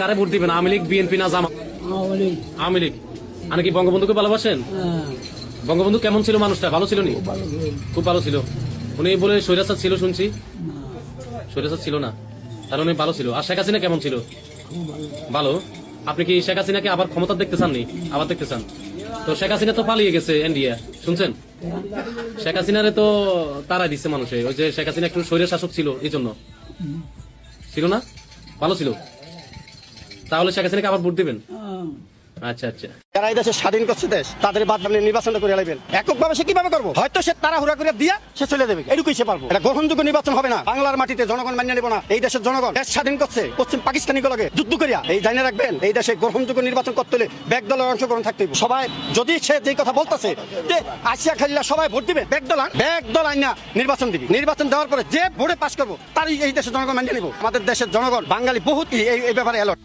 কারে ভোট দিবেন? আওয়ামী লীগ বিএনপি না জামা আওয়ামী লীগ। আপনি কি বঙ্গবন্ধুকে ভালোবাসেন? হ্যাঁ। বঙ্গবন্ধু কেমন ছিল মানুষটা? ভালো ছিল নি? খুব ভালো ছিল। উনি বলে স্বৈরাচার ছিল শুনছি। স্বৈরাচার ছিল না। তাহলে উনি ভালো ছিল। আর শেখ হাসিনা কেমন ছিল? ভালো ভালো। আপনি কি শেখ হাসিনাকে আবার ক্ষমতা দেখতে চাননি? আবার দেখতে চান। তো শেখ হাসিনা তো পালিয়ে গেছে ইন্ডিয়া শুনছেন? শেখ হাসিনারে তো তারা দিচ্ছে মানুষে। ওই যে শেখ হাসিনা একটু শরীর শাসক ছিল এই জন্য ছিল না? ভালো ছিল। তাহলে শেখ হাসিনাকে আবার ভোট দিবেন? হ্যাঁ। আচ্ছা আচ্ছা। যারা এই দেশে স্বাধীন করছে দেশ তাদের বাদ আপনি নির্বাচনটা করে এককভাবে সে কীভাবে করব? হয়তো সে তাড়াহুড়া করে দিয়া সে চলে দেবে এটুকুই সে পারব। এটা গ্রহণযোগ্য নির্বাচন হবে না। বাংলার মাটিতে জনগণ মান্য নেব না। এই দেশের জনগণ দেশ স্বাধীন করছে। পশ্চিম পাকিস্তানি গুলোকে যুদ্ধ করিয়া এই জানে রাখবেন এই দেশে গ্রহণযোগ্য নির্বাচন করতে হলে ব্যাগ দলের অংশগ্রহণ থাকতে হবে। সবাই যদি সে যে কথা বলতেছে যে আসিয়া খালিলা সবাই ভোট দিবে ব্যাগ দল ব্যাগ দল আইনা নির্বাচন দিবি। নির্বাচন দেওয়ার পরে যে ভোটে পাশ করব তারই এই দেশের জনগণ মান্য নিব। আমাদের দেশের জনগণ বাঙালি বহুত এই এই ব্যাপারে অ্যালার্ট